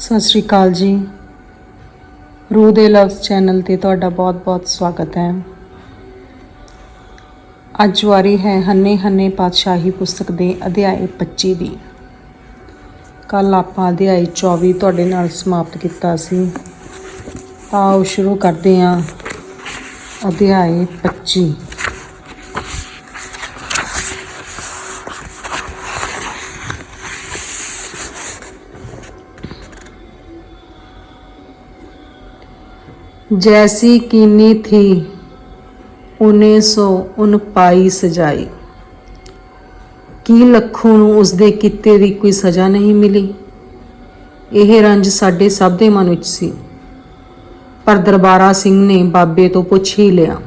ਸਤਿ ਸ਼੍ਰੀ ਅਕਾਲ ਜੀ। ਰੂਹ ਦੇ ਲਵਸ ਚੈਨਲ ਤੇ ਤੁਹਾਡਾ ਬਹੁਤ-ਬਹੁਤ ਸਵਾਗਤ ਹੈ। ਅੱਜ ਵਾਰੀ ਹੈ ਹੰਨੇ ਹੰਨੇ ਪਾਤਸ਼ਾਹੀ ਪੁਸਤਕ ਦੇ ਅਧਿਆਇ 25 ਦੀ। ਕੱਲ ਆਪਾਂ ਅਧਿਆਇ 24 ਤੁਹਾਡੇ ਨਾਲ ਸਮਾਪਤ ਕੀਤਾ ਸੀ। ਆਓ ਸ਼ੁਰੂ ਕਰਦੇ ਹਾਂ ਅਧਿਆਇ 25 जैसी कीनी थी ਉਨੇ ਸੋ ਉਨ ਪਾਈ ਸਜਾਈ ਕੀ ਲੱਖੋਂ ਨੂੰ ਉਸਦੇ ਕੀਤੇ ਦੀ ਕੋਈ ਸਜ਼ਾ ਨਹੀਂ ਮਿਲੀ ਇਹ ਰੰਜ ਸਾਡੇ ਸਭ ਦੇ ਮਨ ਵਿੱਚ ਸੀ ਪਰ ਦਰਬਾਰਾ ਸਿੰਘ ਨੇ ਬਾਬੇ ਤੋਂ ਪੁੱਛ ਹੀ ਲਿਆ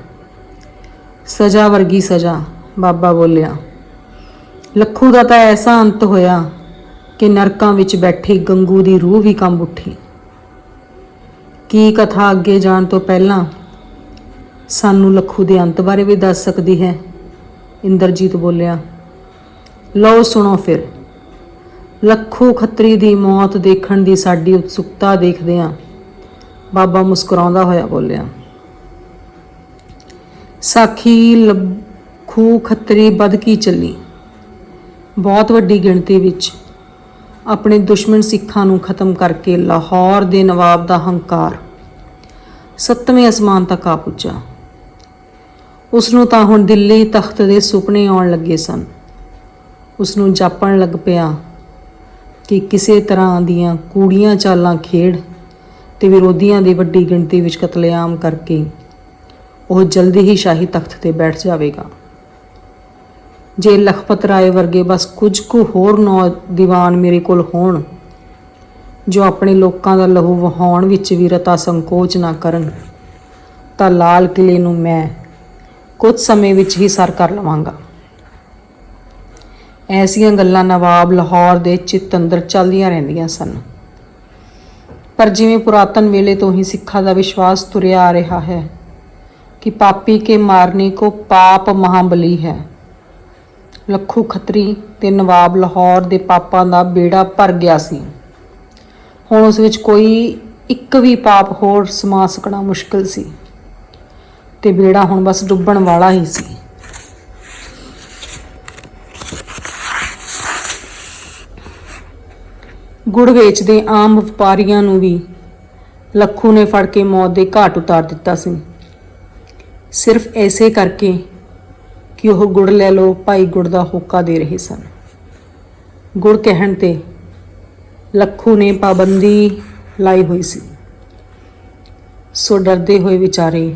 ਸਜ਼ਾ ਵਰਗੀ ਸਜ਼ਾ ਬਾਬਾ ਬੋਲਿਆ ਲੱਖੂ ਦਾ ਤਾਂ ਐਸਾ ਅੰਤ ਹੋਇਆ ਕਿ ਨਰਕਾਂ ਵਿੱਚ ਬੈਠੀ ਗੰਗੂ ਦੀ ਰੂਹ ਵੀ ਕੰਬ ਉੱਠੀ ਕੀ ਕਥਾ ਅੱਗੇ ਜਾਣ ਤੋਂ ਪਹਿਲਾਂ ਸਾਨੂੰ ਲੱਖੂ ਦੇ ਅੰਤ ਬਾਰੇ ਵੀ ਦੱਸ ਸਕਦੀ ਹੈ? ਇੰਦਰਜੀਤ ਬੋਲਿਆ, ਲਓ ਸੁਣੋ ਫਿਰ। ਲੱਖੂ ਖੱਤਰੀ ਦੀ ਮੌਤ ਦੇਖਣ ਦੀ ਸਾਡੀ ਉਤਸੁਕਤਾ ਦੇਖਦੇ ਹਾਂ। ਬਾਬਾ ਮੁਸਕਰਾਉਂਦਾ ਹੋਇਆ ਬੋਲਿਆ, ਸਾਖੀ ਲੱਖੂ ਖੱਤਰੀ ਬਦ ਕੀ ਚੱਲੀ? ਬਹੁਤ ਵੱਡੀ ਗਿਣਤੀ ਵਿੱਚ ਆਪਣੇ ਦੁਸ਼ਮਣ ਸਿੱਖਾਂ ਨੂੰ ਖਤਮ ਕਰਕੇ ਲਾਹੌਰ ਦੇ ਨਵਾਬ ਦਾ ਹੰਕਾਰ ਸੱਤਵੇਂ ਅਸਮਾਨ ਤੱਕ ਆ ਪੁੱਜਾ। ਉਸ ਨੂੰ ਤਾਂ ਹੁਣ ਦਿੱਲੀ ਤਖਤ ਦੇ ਸੁਪਨੇ ਆਉਣ ਲੱਗੇ ਸਨ। ਉਸ ਨੂੰ ਜਾਪਣ ਲੱਗ ਪਿਆ ਕਿ ਕਿਸੇ ਤਰ੍ਹਾਂ ਦੀਆਂ ਕੂੜੀਆਂ ਚਾਲਾਂ ਖੇਡ ਤੇ ਵਿਰੋਧੀਆਂ ਦੀ ਵੱਡੀ ਗਿਣਤੀ ਵਿੱਚ ਕਤਲੇਆਮ ਕਰਕੇ ਉਹ ਜਲਦੀ ਹੀ ਸ਼ਾਹੀ ਤਖਤ ਤੇ ਬੈਠ ਜਾਵੇਗਾ। ਜੇ ਲਖਪਤ ਰਾਏ ਵਰਗੇ ਬਸ ਕੁਝ ਕੁ ਹੋਰ ਨੌ ਦੀਵਾਨ ਮੇਰੇ ਕੋਲ ਹੋਣ ਜੋ ਆਪਣੇ ਲੋਕਾਂ ਦਾ ਲਹੂ ਵਹਾਉਣ ਵਿੱਚ ਵੀ ਰਤਾ ਸੰਕੋਚ ਨਾ ਕਰਨ, ਤਾਂ ਲਾਲ ਕਿਲੇ ਨੂੰ ਮੈਂ ਕੁਝ ਸਮੇਂ ਵਿੱਚ ਹੀ ਸਰ ਕਰ ਲਵਾਂਗਾ। ਐਸੀਆਂ ਗੱਲਾਂ ਨਵਾਬ ਲਾਹੌਰ ਦੇ ਚਿੱਤ ਅੰਦਰ ਚੱਲਦੀਆਂ ਰਹਿੰਦੀਆਂ ਸਨ। ਪਰ ਜਿਵੇਂ ਪੁਰਾਤਨ ਵੇਲੇ ਤੋਂ ਹੀ ਸਿੱਖਾਂ ਦਾ ਵਿਸ਼ਵਾਸ ਤੁਰਿਆ ਆ ਰਿਹਾ ਹੈ ਕਿ ਪਾਪੀ ਕੇ ਮਾਰਨੇ ਕੋ ਪਾਪ ਮਹਾਬਲੀ ਹੈ। ਲੱਖੂ ਖੱਤਰੀ ਤੇ ਨਵਾਬ ਲਾਹੌਰ ਦੇ ਪਾਪਾਂ ਦਾ ਬੇੜਾ ਭਰ ਗਿਆ ਸੀ। ਹੁਣ ਉਸ ਵਿੱਚ ਕੋਈ ਇੱਕ ਵੀ ਪਾਪ ਹੋਰ ਸਮਾ ਸਕਣਾ ਮੁਸ਼ਕਲ ਸੀ। ਤੇ ਬੇੜਾ ਹੁਣ ਬਸ ਡੁੱਬਣ ਵਾਲਾ ਹੀ ਸੀ। ਗੁੜ ਵੇਚਦੇ ਆਮ ਵਪਾਰੀਆਂ ਨੂੰ ਵੀ ਲੱਖੂ ਨੇ ਫੜ ਕੇ ਮੌਤ ਦੇ ਘਾਟ ਉਤਾਰ ਦਿੱਤਾ ਸੀ। ਸਿਰਫ ਐਸੇ ਕਰਕੇ ਕਿ ਉਹ ਗੁੜ ਲੈ ਲਓ, ਭਾਈ ਗੁੜ ਦਾ ਹੋਕਾ ਦੇ ਰਹੇ ਸਨ। ਗੁੜ ਕਹਿਣ ਤੇ ਲੱਖੂ ਨੇ ਪਾਬੰਦੀ ਲਾਈ ਹੋਈ ਸੀ। ਸੋ ਡਰਦੇ ਹੋਏ ਵਿਚਾਰੇ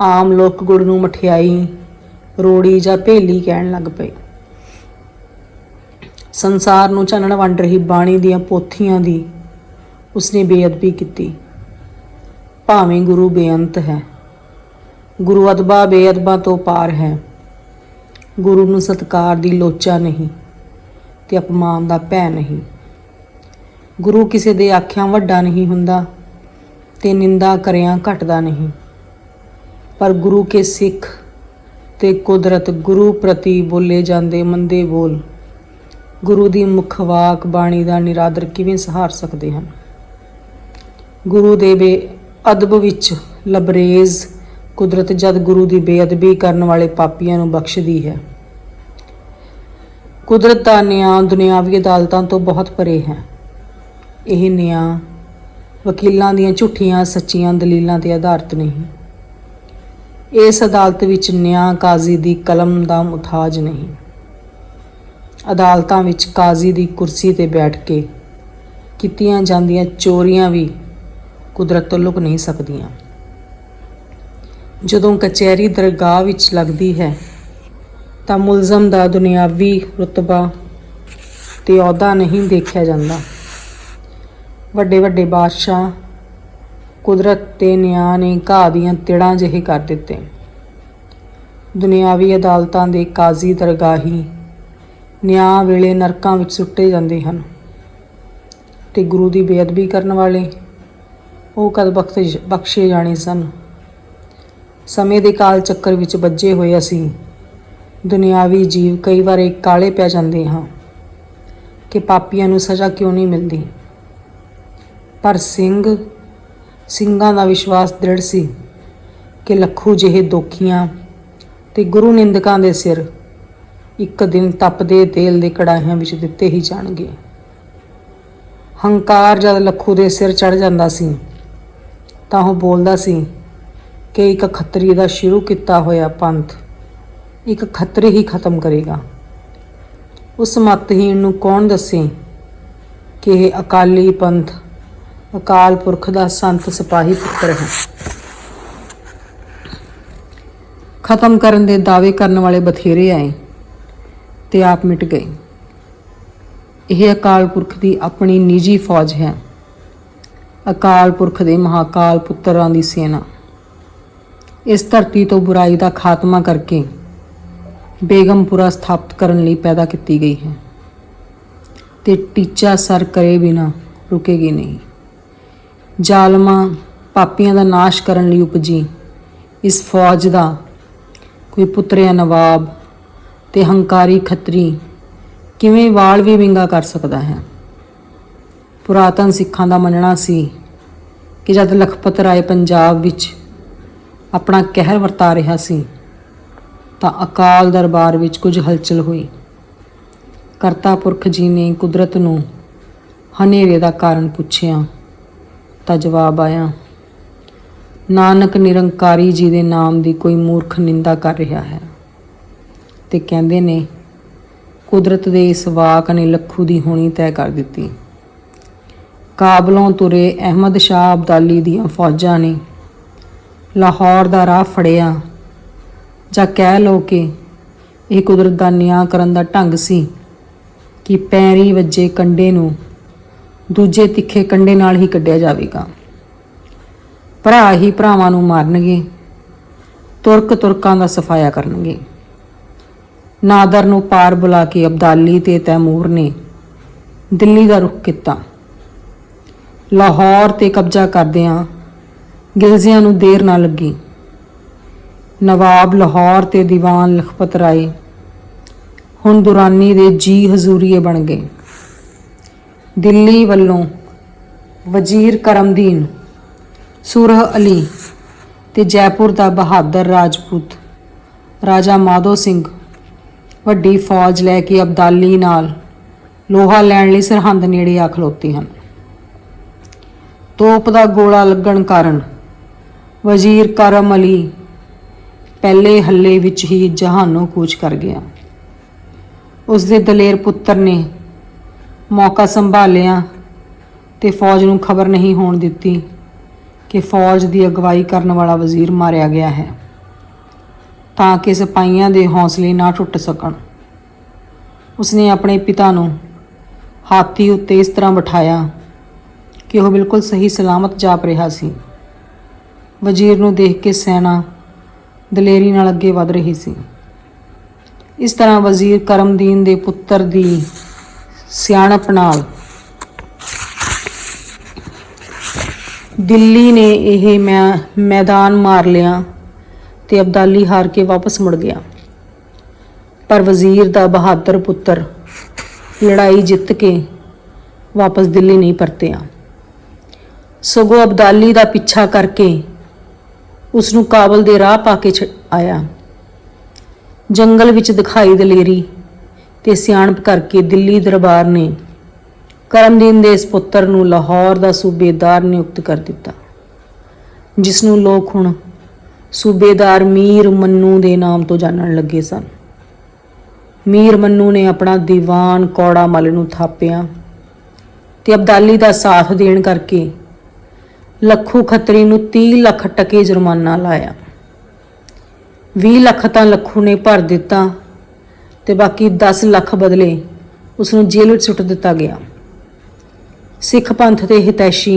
ਆਮ ਲੋਕ ਗੁੜ ਨੂੰ ਮਠਿਆਈ, ਰੋੜੀ ਜਾਂ ਭੇਲੀ ਕਹਿਣ ਲੱਗ ਪਏ। ਸੰਸਾਰ ਨੂੰ ਚਾਨਣ ਵੰਡ ਰਹੀ ਬਾਣੀ ਦੀਆਂ ਪੋਥੀਆਂ ਦੀ ਉਸਨੇ ਬੇਅਦਬੀ ਕੀਤੀ। ਭਾਵੇਂ ਗੁਰੂ ਬੇਅੰਤ ਹੈ, ਗੁਰੂ ਅਦਬਾ ਬੇਅਦਬਾ ਤੋਂ ਪਾਰ ਹੈ, ਗੁਰੂ ਨੂੰ ਸਤਕਾਰ ਦੀ ਲੋਚਾ ਨਹੀਂ ਤੇ ਅਪਮਾਨ ਦਾ ਭੈ ਨਹੀਂ। ਗੁਰੂ ਕਿਸੇ ਦੇ ਆਖਿਆਂ ਵੱਡਾ ਨਹੀਂ ਹੁੰਦਾ ਤੇ ਨਿੰਦਾ ਕਰਿਆਂ ਘਟਦਾ ਨਹੀਂ। ਪਰ ਗੁਰੂ ਕੇ ਸਿੱਖ ਤੇ ਕੁਦਰਤ ਗੁਰੂ ਪ੍ਰਤੀ ਬੋਲੇ ਜਾਂਦੇ ਮੰਦੇ ਬੋਲ, ਗੁਰੂ ਦੀ ਮੁਖ ਵਾਕ ਬਾਣੀ ਦਾ ਨਿਰਾਦਰ ਕਿਵੇਂ ਸਹਾਰ ਸਕਦੇ ਹਨ? ਗੁਰੂ ਦੇ ਬੇ ਅਦਬ ਵਿੱਚ ਲਬਰੇਜ਼ ਕੁਦਰਤ ਜਦ ਗੁਰੂ ਦੀ ਬੇਅਦਬੀ ਕਰਨ ਵਾਲੇ ਪਾਪੀਆਂ ਨੂੰ ਬਖਸ਼ਦੀ ਹੈ। ਕੁਦਰਤ ਦਾ ਨਿਆਂ ਦੁਨਿਆਵੀ ਅਦਾਲਤਾਂ ਤੋਂ ਬਹੁਤ ਪਰੇ ਹੈ। ਇਹ ਨਿਆਂ ਵਕੀਲਾਂ ਦੀਆਂ ਝੂਠੀਆਂ ਸੱਚੀਆਂ ਦਲੀਲਾਂ ਤੇ ਆਧਾਰਿਤ ਨਹੀਂ। ਇਸ ਅਦਾਲਤ ਵਿੱਚ ਨਿਆਂ ਕਾਜ਼ੀ ਦੀ ਕਲਮ ਦਾ ਮੁਤਾਜ ਨਹੀਂ। ਅਦਾਲਤਾਂ ਵਿੱਚ ਕਾਜ਼ੀ ਦੀ ਕੁਰਸੀ ਤੇ ਬੈਠ ਕੇ ਕੀਤੀਆਂ ਜਾਂਦੀਆਂ ਚੋਰੀਆਂ ਵੀ ਕੁਦਰਤ ਤੋਂ ਲੁਕ ਨਹੀਂ ਸਕਦੀਆਂ। ਜਦੋਂ ਕਚਹਿਰੀ ਦਰਗਾਹ ਵਿੱਚ ਲੱਗਦੀ ਹੈ, ਤਾਂ ਮੁਲਜ਼ਮ ਦਾ ਦੁਨਿਆਵੀ ਰੁਤਬਾ ਤੇ ਅਹੁਦਾ ਨਹੀਂ ਦੇਖਿਆ ਜਾਂਦਾ। ਵੱਡੇ ਵੱਡੇ ਬਾਦਸ਼ਾਹ, ਕੁਦਰਤ ਤੇ ਨਿਆਂ ਨੇ ਘਾਹ ਦੀਆਂ ਤਿੜਾਂ ਜਿਹੇ ਕਰ ਦਿੱਤੇ। ਦੁਨਿਆਵੀ ਅਦਾਲਤਾਂ ਦੇ ਕਾਜ਼ੀ ਦਰਗਾਹੀ ਨਿਆਂ ਵੇਲੇ ਨਰਕਾਂ ਵਿੱਚ ਸੁੱਟੇ ਜਾਂਦੇ ਹਨ ਤੇ ਗੁਰੂ ਦੀ ਬੇਅਦਬੀ ਕਰਨ ਵਾਲੇ ਉਹ ਕਦ ਬਖਸ਼ੇ ਬਖਸ਼ੇ ਜਾਣੇ ਸਨ। ਸਮੇਂ ਦੇ ਕਾਲ ਚੱਕਰ ਵਿੱਚ ਵੱਜੇ ਹੋਏ ਅਸੀਂ ਦੁਨਿਆਵੀ ਜੀਵ ਕਈ ਵਾਰ ਕਾਲੇ ਪੈ ਜਾਂਦੇ ਹਾਂ ਕਿ ਪਾਪੀਆਂ ਨੂੰ ਸਜ਼ਾ ਕਿਉਂ ਨਹੀਂ ਮਿਲਦੀ। ਪਰ ਸਿੰਘ, ਸਿੰਘਾਂ ਦਾ ਵਿਸ਼ਵਾਸ ਦ੍ਰਿੜ ਸੀ ਕਿ ਲੱਖੂ ਜਿਹੇ ਦੋਖੀਆਂ ਤੇ ਗੁਰੂ ਨਿੰਦਕਾਂ ਦੇ ਸਿਰ ਇੱਕ ਦਿਨ ਤਪਦੇ ਤੇਲ ਦੇ ਕੜਾਹਿਆਂ ਵਿੱਚ ਦਿੱਤੇ ਹੀ ਜਾਣਗੇ। ਹੰਕਾਰ ਜਦ ਲੱਖੂ ਦੇ ਸਿਰ ਚੜ ਜਾਂਦਾ ਸੀ, ਤਾਂ ਉਹ ਬੋਲਦਾ ਸੀ ਕਿ ਇੱਕ ਖੱਤਰੀ ਦਾ ਸ਼ੁਰੂ ਕੀਤਾ ਹੋਇਆ ਪੰਥ ਇੱਕ ਖੱਤਰੀ ਹੀ ਖਤਮ ਕਰੇਗਾ। ਉਸ ਮਤਹੀਣ ਨੂੰ ਕੌਣ ਦੱਸੇ ਕਿ ਇਹ ਅਕਾਲੀ ਪੰਥ ਅਕਾਲ ਪੁਰਖ ਦਾ ਸੰਤ ਸਿਪਾਹੀ ਪੁੱਤਰ ਹੈ। ਖਤਮ ਕਰਨ ਦੇ ਦਾਅਵੇ ਕਰਨ ਵਾਲੇ ਬਥੇਰੇ ਆਏ ਤੇ ਆਪ ਮਿਟ ਗਏ। ਇਹ ਅਕਾਲ ਪੁਰਖ ਦੀ ਆਪਣੀ ਨਿੱਜੀ ਫੌਜ ਹੈ। ਅਕਾਲ ਪੁਰਖ ਦੇ ਮਹਾਕਾਲ ਪੁੱਤਰਾਂ ਦੀ ਸੈਨਾ। ਇਸ ਧਰਤੀ ਤੋਂ ਬੁਰਾਈ ਦਾ ਖਾਤਮਾ ਕਰਕੇ ਬੇਗਮਪੁਰਾ ਸਥਾਪਿਤ ਕਰਨ ਲਈ ਪੈਦਾ ਕੀਤੀ ਗਈ ਹੈ ਤੇ ਟੀਚਾ ਸਰ ਕਰੇ ਬਿਨਾ ਰੁਕੇਗੀ ਨਹੀਂ। ਜ਼ਾਲਮਾਂ ਪਾਪੀਆਂ ਦਾ ਨਾਸ਼ ਕਰਨ ਲਈ ਉਪਜੀ। ਇਸ ਫੌਜ ਦਾ ਕੋਈ ਪੁੱਤਰਿਆ ਨਵਾਬ ਤੇ ਹੰਕਾਰੀ ਖੱਤਰੀ ਕਿਵੇਂ ਵਾਲ ਵੀ ਵਿੰਗਾ ਕਰ ਸਕਦਾ ਹੈ? ਪੁਰਾਤਨ ਸਿੱਖਾਂ ਦਾ ਮੰਨਣਾ ਸੀ ਕਿ ਜਦ ਲਖਪਤ ਰਾਏ ਪੰਜਾਬ ਵਿੱਚ ਆਪਣਾ ਕਹਿਰ ਵਰਤਾ ਰਿਹਾ ਸੀ, ਤਾਂ ਅਕਾਲ ਦਰਬਾਰ ਵਿੱਚ ਕੁਝ ਹਲਚਲ ਹੋਈ। ਕਰਤਾ ਪੁਰਖ ਜੀ ਨੇ ਕੁਦਰਤ ਨੂੰ ਹਨੇਰੇ ਦਾ ਕਾਰਨ ਪੁੱਛਿਆ। ਤਾਂ ਜਵਾਬ ਆਇਆ, ਨਾਨਕ ਨਿਰੰਕਾਰੀ ਜੀ ਦੇ ਨਾਮ ਦੀ ਕੋਈ ਮੂਰਖ ਨਿੰਦਾ ਕਰ ਰਿਹਾ ਹੈ। ਤੇ ਕਹਿੰਦੇ ਨੇ, ਕੁਦਰਤ ਦੇ ਇਸ ਵਾਕ ਨੇ ਲੱਖੂ ਦੀ ਹੋਣੀ ਤੈਅ ਕਰ ਦਿੱਤੀ। ਕਾਬਲੋਂ ਤੁਰੇ ਅਹਿਮਦ ਸ਼ਾਹ ਅਬਦਾਲੀ ਦੀਆਂ ਫੌਜਾਂ ਨੇ ਲਾਹੌਰ ਦਾ ਰਾਹ ਫੜਿਆ। ਜਾਂ ਕਹਿ ਲਓ ਕਿ ਇਹ ਕੁਦਰਤ ਦਾ ਨਿਆਂ ਕਰਨ ਦਾ ਢੰਗ ਸੀ ਕਿ ਪੈਰੀ ਵੱਜੇ ਕੰਡੇ ਨੂੰ ਦੂਜੇ ਤਿੱਖੇ ਕੰਡੇ ਨਾਲ ਹੀ ਕੱਢਿਆ ਜਾਵੇਗਾ। ਭਰਾ ਹੀ ਭਰਾਵਾਂ ਨੂੰ ਮਾਰਨਗੇ, ਤੁਰਕ ਤੁਰਕਾਂ ਦਾ ਸਫਾਇਆ ਕਰਨਗੇ। ਨਾਦਰ ਨੂੰ ਪਾਰ ਬੁਲਾ ਕੇ ਅਬਦਾਲੀ ਤੇ ਤੈਮੂਰ ਨੇ ਦਿੱਲੀ ਦਾ ਰੁਖ ਕੀਤਾ। ਲਾਹੌਰ ਤੇ ਕਬਜ਼ਾ ਕਰਦਿਆਂ ਗਿਲਜਿਆਂ ਨੂੰ ਦੇਰ ਨਾ ਲੱਗੀ। ਨਵਾਬ ਲਾਹੌਰ ਤੇ ਦੀਵਾਨ ਲਖਪਤ ਰਾਏ ਹੁਣ ਦੁਰਾਨੀ ਦੇ ਜੀ ਹਜ਼ੂਰੀਏ ਬਣ ਗਏ। ਦਿੱਲੀ ਵੱਲੋਂ ਵਜ਼ੀਰ ਕਰਮਦੀਨ, ਸੁਰਹ ਅਲੀ ਤੇ ਜੈਪੁਰ ਦਾ ਬਹਾਦਰ ਰਾਜਪੂਤ, ਰਾਜਾ ਮਾਧੋ ਸਿੰਘ ਵੱਡੀ ਫੌਜ ਲੈ ਕੇ ਅਬਦਾਲੀ ਨਾਲ ਲੋਹਾ ਲੈਣ ਲਈ ਸਰਹੰਦ ਨੇੜੇ ਆ ਖਲੋਤੇ ਹਨ। ਤੋਪ ਦਾ ਗੋਲਾ ਲੱਗਣ ਕਾਰਨ ਵਜ਼ੀਰ ਕਰਮ ਅਲੀ ਪਹਿਲੇ ਹੱਲੇ ਵਿੱਚ ਹੀ ਜਹਾਨੋਂ ਕੂਚ ਕਰ ਗਿਆ। ਉਸ ਦੇ ਦਲੇਰ ਪੁੱਤਰ ਨੇ ਮੌਕਾ ਸੰਭਾਲਿਆ ਤੇ ਫੌਜ ਨੂੰ ਖਬਰ ਨਹੀਂ ਹੋਣ ਦਿੱਤੀ ਕਿ ਫੌਜ ਦੀ ਅਗਵਾਈ ਕਰਨ ਵਾਲਾ ਵਜ਼ੀਰ ਮਾਰਿਆ ਗਿਆ ਹੈ ਤਾਂ ਕਿ ਸਿਪਾਹੀਆਂ ਦੇ ਹੌਸਲੇ ਨਾ ਟੁੱਟ ਸਕਣ। ਉਸਨੇ ਆਪਣੇ ਪਿਤਾ ਨੂੰ ਹਾਥੀ ਉੱਤੇ ਇਸ ਤਰ੍ਹਾਂ ਬਿਠਾਇਆ ਕਿ ਉਹ ਬਿਲਕੁਲ ਸਹੀ ਸਲਾਮਤ ਜਾਪ ਰਿਹਾ ਸੀ। ਵਜ਼ੀਰ ਨੂੰ ਦੇਖ ਕੇ ਸੈਨਾ ਦਲੇਰੀ ਨਾਲ ਅੱਗੇ ਵਧ ਰਹੀ ਸੀ। ਇਸ ਤਰ੍ਹਾਂ ਵਜ਼ੀਰ ਕਰਮਦੀਨ ਦੇ ਪੁੱਤਰ ਦੀ ਸਿਆਣਪ ਨਾਲ। ਦਿੱਲੀ ਨੇ ਇਹ ਮੈਂ, ਮੈਦਾਨ ਮਾਰ ਲਿਆ ਤੇ ਅਬਦਾਲੀ ਹਾਰ ਕੇ ਵਾਪਸ ਮੁੜ ਗਿਆ। ਪਰ ਵਜ਼ੀਰ ਦਾ ਬਹਾਦਰ ਪੁੱਤਰ ਲੜਾਈ ਜਿੱਤ ਕੇ ਵਾਪਸ ਦਿੱਲੀ ਨਹੀਂ ਪਰਤਿਆ। ਸਗੋਂ ਅਬਦਾਲੀ ਦਾ ਪਿੱਛਾ ਕਰਕੇ ਉਸ ਨੂੰ ਕਾਬਲ ਦੇ ਰਾਹ ਪਾ ਕੇ ਛ- ਆਇਆ। ਜੰਗਲ ਵਿੱਚ ਦਿਖਾਈ ਦਲੇਰੀ ਤੇ ਸਿਆਣਪ ਕਰਕੇ ਦਿੱਲੀ ਦਰਬਾਰ ਨੇ ਕਰਮਦੀਨ ਦੇ ਇਸ ਪੁੱਤਰ ਨੂੰ ਲਾਹੌਰ ਦਾ ਸੂਬੇਦਾਰ ਨਿਯੁਕਤ ਕਰ ਦਿੱਤਾ ਜਿਸ ਨੂੰ ਲੋਕ ਹੁਣ ਸੂਬੇਦਾਰ ਮੀਰ ਮੰਨੂ ਦੇ ਨਾਮ ਤੋਂ ਜਾਣਨ ਲੱਗੇ ਸਨ। ਮੀਰ ਮੰਨੂ ਨੇ ਆਪਣਾ ਦੀਵਾਨ ਕੌੜਾ ਮਲ ਨੂੰ ਥਾਪਿਆ ਤੇ ਅਬਦਾਲੀ ਦਾ ਸਾਥ ਦੇਣ ਕਰਕੇ ਲੱਖੂ ਖੱਤਰੀ ਨੂੰ 30 ਲੱਖ ਟਕੇ ਜੁਰਮਾਨਾ ਲਾਇਆ। 20 ਲੱਖ ਤਾਂ ਲੱਖੂ ਨੇ ਭਰ ਦਿੱਤਾ ਤੇ ਬਾਕੀ 10 ਲੱਖ ਬਦਲੇ ਉਸ ਨੂੰ ਜੇਲ੍ਹ ਵਿੱਚ ਸੁੱਟ ਦਿੱਤਾ ਗਿਆ। ਸਿੱਖ ਪੰਥ ਦੇ ਹਿਤੈਸ਼ੀ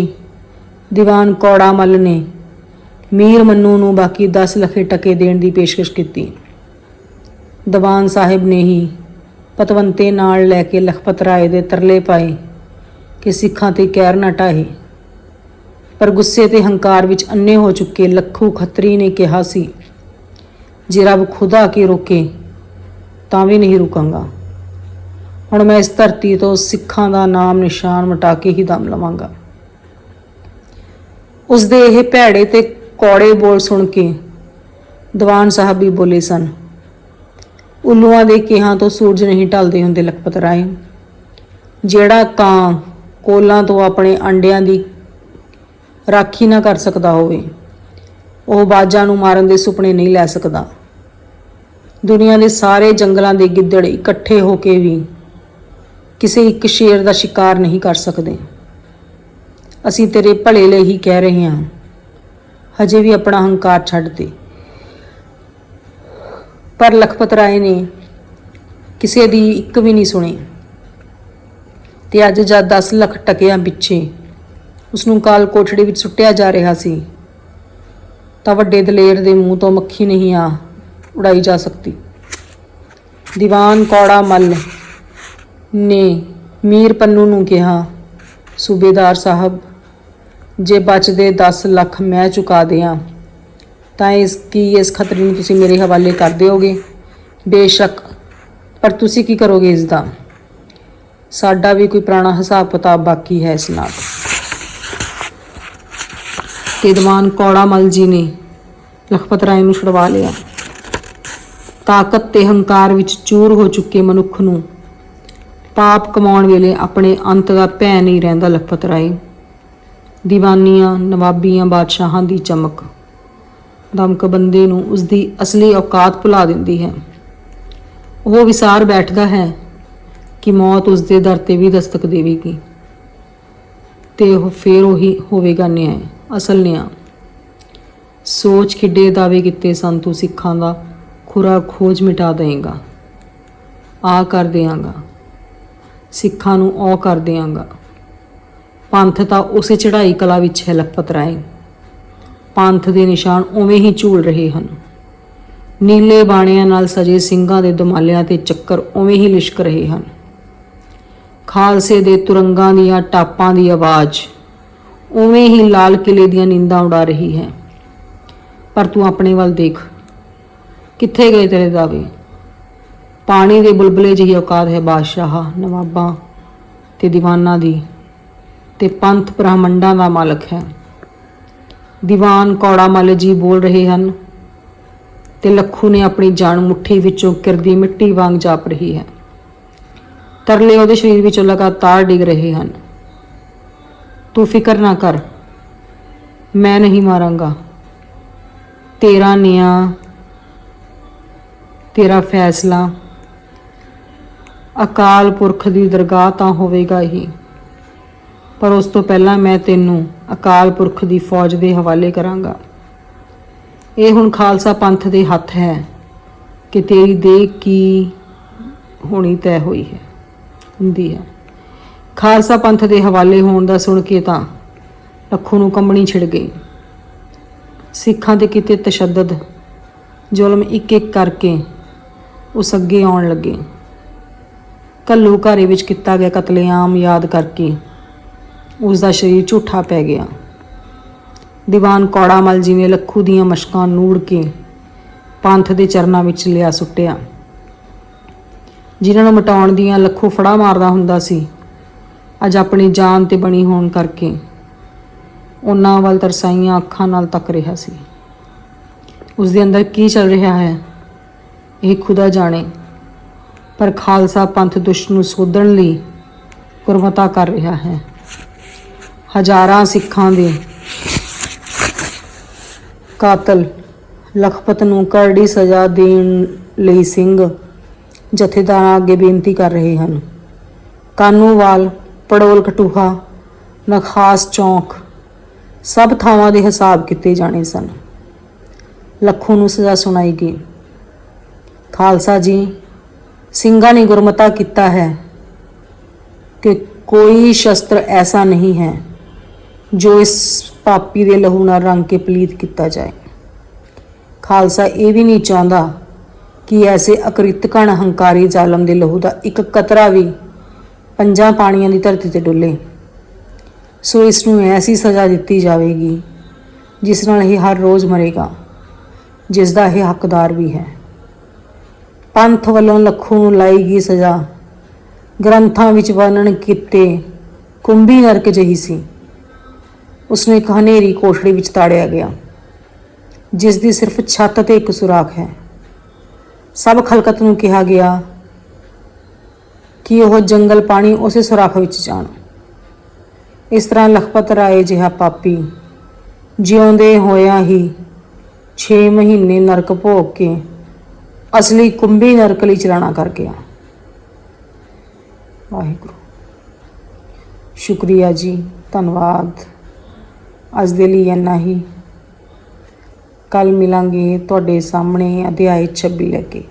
ਦੀਵਾਨ ਕੌੜਾ ਮੱਲ ਨੇ ਮੀਰ ਮੰਨੂ ਨੂੰ ਬਾਕੀ 10 ਲੱਖ ਟਕੇ ਦੇਣ ਦੀ ਪੇਸ਼ਕਸ਼ ਕੀਤੀ। ਦੀਵਾਨ ਸਾਹਿਬ ਨੇ ਹੀ ਪਤਵੰਤੇ ਨਾਲ ਲੈ ਕੇ ਲਖਪਤ ਰਾਏ ਦੇ ਤਰਲੇ ਪਾਏ ਕਿ ਸਿੱਖਾਂ ਤੇ ਕਹਿਰ ਨਾ ਢਾਹੇ ਪਰ ਗੁੱਸੇ ਤੇ ਹੰਕਾਰ ਵਿੱਚ ਅੰਨੇ ਹੋ ਚੁੱਕੇ ਲੱਖੂ ਖੱਤਰੀ ਨੇ ਕਿਹਾ ਸੀ, ਜੇ ਰੱਬ ਖੁਦਾ ਕੇ ਰੋਕੇ ਤਾਂ ਵੀ ਨਹੀਂ ਰੁਕਾਂਗਾ। ਹੁਣ ਮੈਂ ਇਸ ਧਰਤੀ ਤੋਂ ਸਿੱਖਾਂ ਦਾ ਨਾਮ ਨਿਸ਼ਾਨ ਮਿਟਾ ਕੇ ਹੀ ਦਮ ਲਵਾਂਗਾ। ਉਸਦੇ ਇਹ ਭੈੜੇ ਤੇ ਕੌੜੇ ਬੋਲ ਸੁਣ ਕੇ ਦੀਵਾਨ ਸਾਹਿਬ ਵੀ ਬੋਲੇ ਸਨ, ਉੱਲੂਆਂ ਦੇ ਕਿਹਾਂ ਤੋਂ ਸੂਰਜ ਨਹੀਂ ਢਲਦੇ ਹੁੰਦੇ ਲਖਪਤ ਰਾਏ। ਜਿਹੜਾ ਕਾਂ ਕੋਲਾਂ ਤੋਂ ਆਪਣੇ ਅੰਡਿਆਂ ਦੀ ਰਾਖੀ ਨਾ ਕਰ ਸਕਦਾ ਹੋਵੇ, ਉਹ ਬਾਜਾਂ ਨੂੰ ਮਾਰਨ ਦੇ ਸੁਪਨੇ ਨਹੀਂ ਲੈ ਸਕਦਾ। ਦੁਨੀਆ ਦੇ ਸਾਰੇ ਜੰਗਲਾਂ ਦੇ ਗਿੱਦੜ ਇਕੱਠੇ ਹੋ ਕੇ ਵੀ ਕਿਸੇ ਇੱਕ ਸ਼ੇਰ ਦਾ ਸ਼ਿਕਾਰ ਨਹੀਂ ਕਰ ਸਕਦੇ। ਅਸੀਂ ਤੇਰੇ ਭਲੇ ਲਈ ਹੀ ਕਹਿ ਰਹੇ ਹਾਂ। ਹਜੇ ਵੀ ਆਪਣਾ ਹੰਕਾਰ ਛੱਡ ਦੇ। ਪਰ ਲਖਪਤ ਰਾਏ ਨੇ ਕਿਸੇ ਦੀ ਇੱਕ ਵੀ ਨਹੀਂ ਸੁਣੀ। ਤੇ ਅੱਜ ਜਦ 10 ਲੱਖ ਟਕਿਆਂ ਪਿੱਛੇ ਉਸ ਨੂੰ ਕਾਲ ਕੋਠੜੀ ਵਿੱਚ ਸੁੱਟਿਆ ਜਾ ਰਿਹਾ ਸੀ, ਤਾਂ ਵੱਡੇ ਦਲੇਰ ਦੇ ਮੂੰਹ ਤੋਂ ਮੱਖੀ ਨਹੀਂ ਆ ਉਡਾਈ ਜਾ ਸਕਦੀ। ਦੀਵਾਨ ਕੌੜਾ ਮੱਲ ਨੇ ਮੀਰ ਪੰਨੂ ਨੂੰ ਕਿਹਾ, ਸੂਬੇਦਾਰ ਸਾਹਿਬ, ਜੇ ਬਚਦੇ 10 ਲੱਖ ਮੈਂ ਚੁਕਾ ਦਿਆਂ, ਤਾਂ ਇਸ ਕੀ ਇਸ ਖਤਰੇ ਨੂੰ ਤੁਸੀਂ ਮੇਰੇ ਹਵਾਲੇ ਕਰ ਦਿਓਗੇ? ਬੇਸ਼ੱਕ, ਪਰ ਤੁਸੀਂ ਕੀ ਕਰੋਗੇ ਇਸ ਦਾ ਸਾਡਾ ਵੀ ਕੋਈ ਪੁਰਾਣਾ ਹਿਸਾਬ ਕਿਤਾਬ ਬਾਕੀ ਹੈ ਇਸ ਨਾਲ। ਤੇ ਦੀਵਾਨ ਕੌੜਾ ਮੱਲ ਜੀ ਨੇ ਲਖਪਤ ਰਾਏ ਨੂੰ ਛੁਡਵਾ ਲਿਆ। ਤਾਕਤ ਤੇ ਹੰਕਾਰ ਵਿੱਚ ਚੂਰ ਹੋ ਚੁੱਕੇ ਮਨੁੱਖ ਨੂੰ। ਪਾਪ ਕਮਾਉਣ ਵੇਲੇ ਆਪਣੇ ਅੰਤ ਦਾ ਭੈ ਨਹੀਂ ਰਹਿੰਦਾ ਲਖਪਤ ਰਾਏ। ਦੀਵਾਨੀਆਂ, ਨਵਾਬੀਆਂ, ਬਾਦਸ਼ਾਹਾਂ ਦੀ ਚਮਕ। ਦਮਕ ਬੰਦੇ ਨੂੰ ਉਸ ਦੀ ਅਸਲੀ ਔਕਾਤ ਭੁਲਾ ਦਿੰਦੀ ਹੈ। ਉਹ ਵਿਸਾਰ ਬੈਠਦਾ ਹੈ ਕਿ ਮੌਤ ਉਸ ਦੇ ਦਰ ਤੇ ਵੀ ਦਸਤਕ ਦੇਵੇਗੀ। ਤੇ ਉਹ ਫੇਰ ਉਹੀ ਹੋਵੇਗਾ ਨਿਆਂ, ਅਸਲ ਨਿਆਂ। ਸੋਚ ਕਿੱਡੇ ਦਾਅਵੇ ਕੀਤੇ ਸੰਤੂ ਸਿੱਖਾਂ ਦਾ ਖੁਰਾ ਖੋਜ ਮਿਟਾ ਦੇਂਗਾ। ਆ ਕਰ ਦਿਆਂਗਾ। ਸਿੱਖਾਂ ਨੂੰ ਔ ਕਰ ਦਿਆਂਗਾ। ਪੰਥ ਤਾਂ ਉਸੇ ਚੜ੍ਹਾਈ ਕਲਾ ਵਿੱਚ ਹੈ ਲਖਪਤ ਰਾਏ। ਪੰਥ ਦੇ ਨਿਸ਼ਾਨ ਉਵੇਂ ਹੀ ਝੂਲ ਰਹੇ ਹਨ। ਨੀਲੇ ਬਾਣਿਆਂ ਨਾਲ ਸਜੇ ਸਿੰਘਾਂ ਦੇ ਦਮਾਲਿਆਂ ਤੇ ਚੱਕਰ ਉਵੇਂ ਹੀ ਲਿਸ਼ਕ ਰਹੇ ਹਨ। ਖਾਲਸੇ ਦੇ ਤੁਰੰਗਾਂ ਦੀਆਂ ਟਾਪਾਂ ਦੀ ਆਵਾਜ਼ ਉਵੇਂ ਹੀ ਲਾਲ ਕਿਲੇ ਦੀਆਂ ਨੀਂਦਾਂ ਉਡਾ ਰਹੀ ਹੈ। ਪਰ ਤੂੰ ਆਪਣੇ ਵੱਲ ਦੇਖ। ਕਿੱਥੇ ਗਏ ਤੇਰੇ ਦਾਵੇ? ਪਾਣੀ ਦੇ ਬੁਲਬੁਲੇ ਜਿਹੀ ਔਕਾਤ ਹੈ ਬਾਦਸ਼ਾਹ, ਨਵਾਬਾਂ ਤੇ ਦੀਵਾਨਾਂ ਦੀ ਤੇ ਪੰਥ ਬ੍ਰਾਹਮੰਡਾਂ ਦਾ ਮਾਲਕ ਹੈ। ਦੀਵਾਨ ਕੌੜਾ ਮੱਲ ਜੀ ਬੋਲ ਰਹੇ ਹਨ ਤੇ ਲੱਖੂ ਨੇ ਆਪਣੀ ਜਾਨ ਮੁੱਠੀ ਵਿੱਚੋਂ ਕਿਰਦੀ ਮਿੱਟੀ ਵਾਂਗ ਜਾਪ ਰਹੀ ਹੈ। ਤਰਲੇ ਉਹਦੇ ਸਰੀਰ ਵਿੱਚੋਂ ਲਗਾਤਾਰ ਡਿੱਗ ਰਹੇ ਹਨ। ਤੂੰ ਫਿਕਰ ਨਾ ਕਰ, ਮੈਂ ਨਹੀਂ ਮਾਰਾਂਗਾ। ਤੇਰਾ ਨਿਆਂ ਤੇਰਾ ਫੈਸਲਾ। ਅਕਾਲ ਪੁਰਖ ਦੀ ਦਰਗਾਹ ਤਾਂ ਹੋਵੇਗਾ ਹੀ। ਪਰ ਉਸ ਤੋਂ ਪਹਿਲਾਂ ਮੈਂ ਤੈਨੂੰ ਅਕਾਲ ਪੁਰਖ ਦੀ ਫੌਜ ਦੇ ਹਵਾਲੇ ਕਰਾਂਗਾ। ਇਹ ਹੁਣ ਖਾਲਸਾ ਪੰਥ ਦੇ ਹੱਥ ਹੈ ਕਿ ਤੇਰੀ ਦੇਹ ਕੀ ਹੋਣੀ ਤੈਅ ਹੋਈ ਹੈ। ਹੁੰਦੀ ਹੈ। ਖਾਲਸਾ ਪੰਥ ਦੇ ਹਵਾਲੇ ਹੋਣ ਦਾ ਸੁਣ ਕੇ ਤਾਂ ਲੱਖੂ ਨੂੰ ਕੰਬਣੀ ਛਿੜ ਗਈ। ਸਿੱਖਾਂ ਦੇ ਕੀਤੇ ਤਸ਼ੱਦਦ, ਜ਼ੁਲਮ ਇੱਕ ਇੱਕ ਕਰਕੇ ਉਸ ਅੱਗੇ ਆਉਣ ਲੱਗੇ। ਕੱਲੂ ਘਾਰੇ ਵਿੱਚ ਕੀਤਾ ਗਿਆ ਕਤਲੇਆਮ ਯਾਦ ਕਰਕੇ ਉਸ ਦਾ ਸਰੀਰ ਝੂਠਾ ਪੈ ਗਿਆ। ਦੀਵਾਨ ਕੌੜਾ ਮਲ ਜਿਵੇਂ ਲੱਖੂ ਦੀਆਂ ਮਸ਼ਕਾਂ ਨੂੜ ਕੇ ਪੰਥ ਦੇ ਚਰਨਾਂ ਵਿੱਚ ਲਿਆ ਸੁੱਟਿਆ। ਜਿਨ੍ਹਾਂ ਨੂੰ ਮਟਾਉਣ ਦੀਆਂ ਲੱਖੂ ਫੜਾ ਮਾਰਦਾ ਹੁੰਦਾ ਸੀ, ਅੱਜ ਆਪਣੀ ਜਾਨ ਤੇ ਬਣੀ ਹੋਣ ਕਰਕੇ ਉਹਨਾਂ ਵੱਲ ਤਰਸਾਈਆਂ ਅੱਖਾਂ ਨਾਲ ਤੱਕ ਰਿਹਾ ਸੀ। ਉਸ ਦੇ ਅੰਦਰ ਕੀ ਚੱਲ ਰਿਹਾ ਹੈ? ਇਹ ਖੁਦਾ ਜਾਣੇ, ਪਰ ਖਾਲਸਾ ਪੰਥ ਦੁਸ਼ਟ ਨੂੰ ਸੋਧਣ ਲਈ ਕੁਰਬਤਾ ਕਰ ਰਿਹਾ ਹੈ। ਹਜ਼ਾਰਾਂ ਸਿੱਖਾਂ ਦੇ ਕਾਤਲ, ਲਖਪਤ ਨੂੰ ਕਰੜੀ ਸਜ਼ਾ ਦੇਣ ਲਈ ਸਿੰਘ ਜਥੇਦਾਰਾਂ ਅੱਗੇ ਬੇਨਤੀ ਕਰ ਰਹੇ ਹਨ। ਕਾਨੂੰਵਾਲ ਪੜੋਲ ਕਟੂਹਾ, ਨਖਾਸ ਚੌਂਕ, ਸਭ ਥਾਵਾਂ ਦੇ ਹਿਸਾਬ ਕੀਤੇ ਜਾਣੇ ਸਨ। ਲੱਖੋਂ ਨੂੰ ਸਜ਼ਾ ਸੁਣਾਈ ਗਈ। ਖਾਲਸਾ ਜੀ, ਸਿੰਘਾਂ ਨੇ ਗੁਰਮਤਾ ਕੀਤਾ ਹੈ ਕਿ ਕੋਈ ਸ਼ਸਤਰ ਐਸਾ ਨਹੀਂ ਹੈ ਜੋ ਇਸ ਪਾਪੀ ਦੇ ਲਹੂ ਨਾਲ ਰੰਗ ਕੇ ਪਲੀਤ ਕੀਤਾ ਜਾਏ। ਖਾਲਸਾ ਇਹ ਵੀ ਨਹੀਂ ਚਾਹੁੰਦਾ ਕਿ ਐਸੇ ਅਕ੍ਰਿਤਕਣ ਹੰਕਾਰੀ ਜ਼ਾਲਮ ਦੇ ਲਹੂ ਦਾ ਇੱਕ ਕਤਰਾ ਵੀ ਪੰਜਾਂ ਪਾਣੀਆਂ ਦੀ ਧਰਤੀ ਤੇ ਡੁੱਲੇ। ਸੋ ਇਸ ਨੂੰ ਐਸੀ ਸਜ਼ਾ ਦਿੱਤੀ ਜਾਵੇਗੀ ਜਿਸ ਨਾਲ ਇਹ ਹਰ ਰੋਜ਼ ਮਰੇਗਾ, ਜਿਸ ਦਾ ਇਹ ਹੱਕਦਾਰ ਵੀ ਹੈ। ਪੰਥ ਵੱਲੋਂ ਲੱਖੋਂ ਨੂੰ ਲਾਈ ਗਈ ਸਜ਼ਾ। ਗ੍ਰੰਥਾਂ ਵਿੱਚ ਵਰਣਨ ਕੀਤੇ ਕੁੰਭੀ ਨਰਕ ਜਹੀ ਸੀ। ਉਸ ਨੂੰ ਇੱਕ ਹਨੇਰੀ ਕੋਠੜੀ ਵਿੱਚ ਤਾੜਿਆ ਗਿਆ ਜਿਸ ਦੀ ਸਿਰਫ ਛੱਤ ਤੇ ਇੱਕ ਸੁਰਾਖ ਹੈ। ਸਭ ਖਲਕਤ ਨੂੰ ਕਿਹਾ ਗਿਆ ਕਿ ਉਹ ਜੰਗਲ ਪਾਣੀ ਉਸੇ ਸੁਰਾਖ ਵਿੱਚ ਜਾਣ। ਇਸ ਤਰ੍ਹਾਂ ਲਖਪਤ ਰਾਏ ਜਿਹਾ ਪਾਪੀ ਜਿਉਂਦੇ ਹੋਇਆਂ ਹੀ 6 ਮਹੀਨੇ ਨਰਕ ਭੋਗ ਕੇ ਅਸਲੀ ਕੁੰਭੀ ਨਰਕ ਲਈ ਚਲਾਣਾ ਕਰ ਗਿਆ ਵਾਹਿਗੁਰੂ। ਸ਼ੁਕਰੀਆ ਜੀ, ਧੰਨਵਾਦ। ਅੱਜ ਦੇ ਲਈ ਇੰਨਾ ਹੀ। ਕੱਲ ਮਿਲਾਂਗੇ ਤੁਹਾਡੇ ਸਾਹਮਣੇ ਅਧਿਆਇ 26 ਲੈ ਕੇ।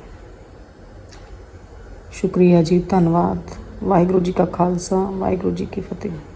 ਸ਼ੁਕਰੀਆ ਜੀ, ਧੰਨਵਾਦ। ਵਾਹਿਗੁਰੂ ਜੀ ਕਾ ਖਾਲਸਾ, ਵਾਹਿਗੁਰੂ ਜੀ ਕੀ ਫਤਿਹ।